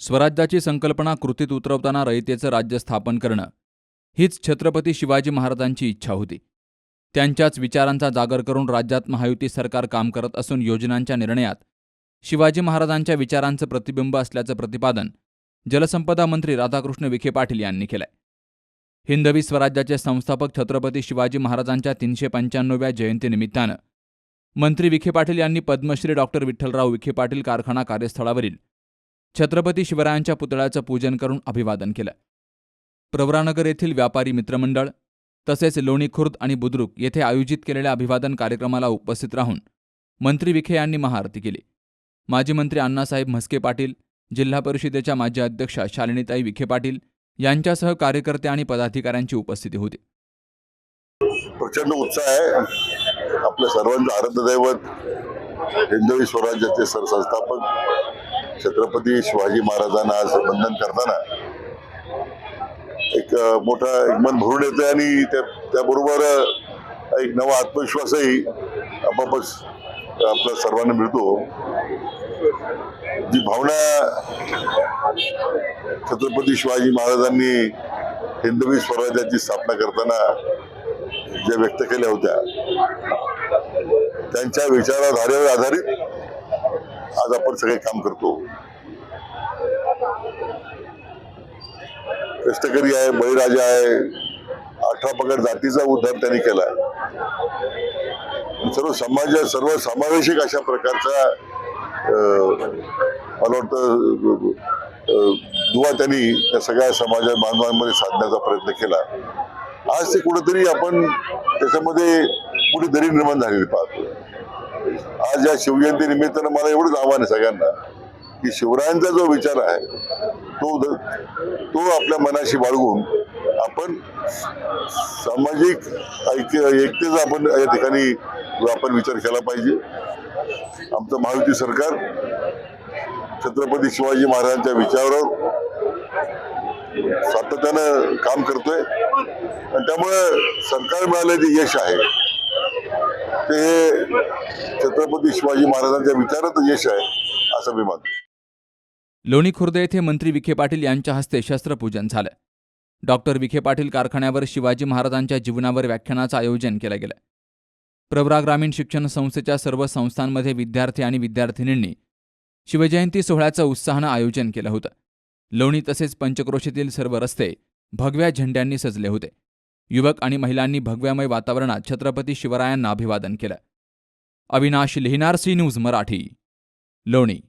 स्वराज्याची संकल्पना कृतीत उतरवताना रयतेचं राज्य स्थापन करणं हीच छत्रपती शिवाजी महाराजांची इच्छा होती. त्यांच्याच विचारांचा जागर करून राज्यात महायुती सरकार काम करत असून योजनांच्या निर्णयात शिवाजी महाराजांच्या विचारांचं प्रतिबिंब असल्याचं प्रतिपादन जलसंपदा मंत्री राधाकृष्ण विखे पाटील यांनी केलंय. हिंदवी स्वराज्याचे संस्थापक छत्रपती शिवाजी महाराजांच्या तीनशे पंच्याण्णव्या जयंतीनिमित्तानं मंत्री विखे पाटील यांनी पद्मश्री डॉक्टर विठ्ठलराव विखे पाटील कारखाना कार्यस्थळावरील छत्रपती शिवरायांच्या पुतळ्याचं पूजन करून अभिवादन केलं. प्रवरानगर येथील व्यापारी मित्रमंडळ तसेच लोणी खुर्द आणि बुद्रुक येथे आयोजित केलेल्या अभिवादन कार्यक्रमाला उपस्थित राहून मंत्री विखे यांनी महाआरती केली. माजी मंत्री अण्णासाहेब म्हस्के पाटील जिल्हा परिषदेच्या माजी अध्यक्षा शालिनीताई विखे पाटील यांच्यासह कार्यकर्ते आणि पदाधिकाऱ्यांची उपस्थिती होती. प्रचंड उत्साह आहे. आपल्या सर्वांचं आराध्यदैवत हिंदवी स्वराज्याचे सरसंस्थापक छत्रपती शिवाजी महाराजांना आज वंदन करताना एक मोठा एक मन भरून येतं आणि त्या त्याबरोबर एक नवा आत्मविश्वासही आपापच आपल्या सर्वांना मिळतो. जी भावना छत्रपती शिवाजी महाराजांनी हिंदवी स्वराज्याची स्थापना करताना ज्या व्यक्त केल्या होत्या त्यांच्या विचारधारेवर आधारित आज आपण सगळे काम करतो. कष्टकरी आहे बळीराजा आहे. अठरा पगड जातीचा उद्धार त्यांनी केला सर्व समाज सर्व समावेशक अशा प्रकारचा अं, मला वाटतं दुवा त्यांनी त्या सगळ्या समाजा बांधवांमध्ये साधण्याचा प्रयत्न केला. आज ते कुठंतरी आपण त्याच्यामध्ये कुठे दरी निर्माण झालेली पाहतो. आज या शिवजयंती निमित्तानं मला एवढंच आव्हान आहे सगळ्यांना की शिवरायांचा जो विचार आहे तो तो आपल्या मनाशी बाळगून आपण सामाजिक ऐक्य एकतेचा आपण या ठिकाणी आपण विचार केला पाहिजे. आमचं महायुती सरकार छत्रपती शिवाजी महाराजांच्या विचारावर सातत्यानं काम करतोय. आणि त्यामुळे सरकार मिळालं जे यश आहे. ते छत्रपती शिवाजी महाराजांच्या विचारात यश आहे असं मी मानतो. लोणी खुर्द येथे मंत्री विखे पाटील यांच्या हस्ते शस्त्रपूजन झालं. डॉक्टर विखे पाटील कारखान्यावर शिवाजी महाराजांच्या जीवनावर व्याख्यानाचं आयोजन केलं गेलं. प्रवरा ग्रामीण शिक्षण संस्थेच्या सर्व संस्थांमध्ये विद्यार्थी आणि विद्यार्थिनींनी शिवजयंती सोहळ्याचं उत्साहानं आयोजन केलं होतं. लोणी तसेच पंचक्रोशीतील सर्व रस्ते भगव्या झेंड्यांनी सजले होते. युवक आणि महिलांनी भगव्यामय वातावरणात छत्रपती शिवरायांना अभिवादन केलं. अविनाश लिहिणार सी न्यूज मराठी. लोणी.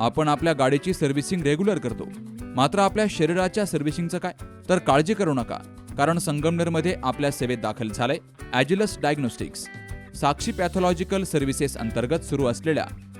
आपण आपल्या गाडीची सर्व्हिसिंग रेग्युलर करतो. मात्र आपल्या शरीराच्या सर्व्हिसिंगचं काय? तर काळजी करू नका कारण संगमनेरमध्ये आपल्या सेवेत दाखल झालंय Agilus diagnostics. Sakshi pathological services अंतर्गत सुरू असलेल्या